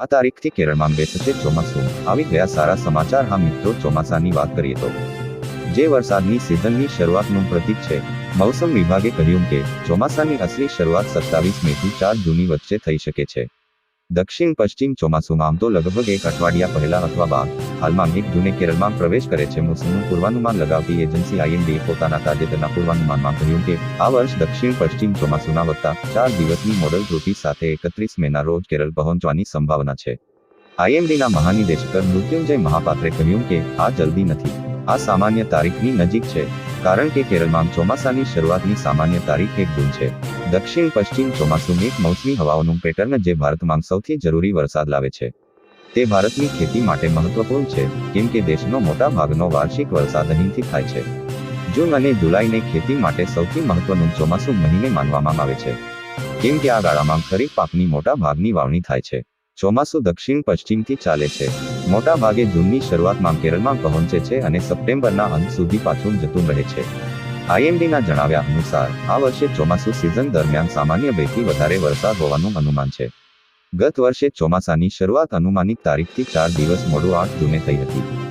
આ તારીખથી કેરળમાં બેસશે ચોમાસું. આવી ગયા સારા સમાચાર હા મિત્રો, ચોમાસાની વાત કરીએ તો. જે વરસાદની સિઝનની શરૂઆતનું પ્રતીક છે. મૌસમ વિભાગે કહ્યું કે, ચોમાસાની અસલી શરૂઆત સત્તાવીસ મેથી ચાર જૂની વચ્ચે થઈ શકે છે. દક્ષિણ પશ્ચિમ ચોમાસુમાં આમ તો લગભગ એક અઠવાડિયા પહેલા અથવા બાદ હાલમાં એક જૂને કેરળમાં પ્રવેશ કરે છે. મોસમનું પૂર્વાનુમાન લગાવતી એજન્સી આઈએમડીએ પોતાના તાજેતરના પૂર્વાનુમાનમાં કહ્યું કે આ વર્ષ દક્ષિણ પશ્ચિમ ચોમાસુના વત્તા ચાર દિવસની મોડલ ત્રુટિ સાથે એકત્રીસ મેના રોજ કેરળ પહોંચવાની સંભાવના છે. આઈએમડીના મહાનિદેશક મૃત્યુંજય મહાપાત્રે કહ્યું કે આ જલ્દી નથી. આ સામાન્ય તારીખની નજીક છે. કારણ કે કેરળમાં ચોમાસાની શરૂઆતની સામાન્ય તારીખ એક જૂન છે. દક્ષિણ, પશ્ચિમ ચોમાસું એક મોસમી હવાઓનું પેટર્ન જે ભારતમાં સૌથી જરૂરી વરસાદ લાવે છે. તે ભારતની ખેતી માટે મહત્વપૂર્ણ છે, કેમ કે દેશનો મોટા ભાગનો વાર્ષિક વરસાદ અહીંથી થાય છે. જૂન અને જુલાઈને ખેતી માટે સૌથી મહત્વનું ચોમાસું મહિને માનવામાં આવે છે. કેમ કે આ ગાળામાં ખરીફ પાકની મોટા ભાગની વાવણી થાય છે. ચોમાસું દક્ષિણ, પશ્ચિમથી ચાલે છે. મોટા ભાગે જૂનની શરૂઆતમાં કેરળમાં પહોંચે છે અને સપ્ટેમ્બરના અંત સુધી પાછું જતું રહે છે. આઈએમડીના જણાવ્યા અનુસાર, આ વર્ષે ચોમાસું સિઝન દરમિયાન સામાન્ય બેથી વધારે વરસાદ હોવાનું અનુમાન છે. ગત વર્ષે ચોમાસાની શરૂઆત અનુમાનિત તારીખથી ચાર દિવસ મોડું આઠ જૂને થઈ હતી.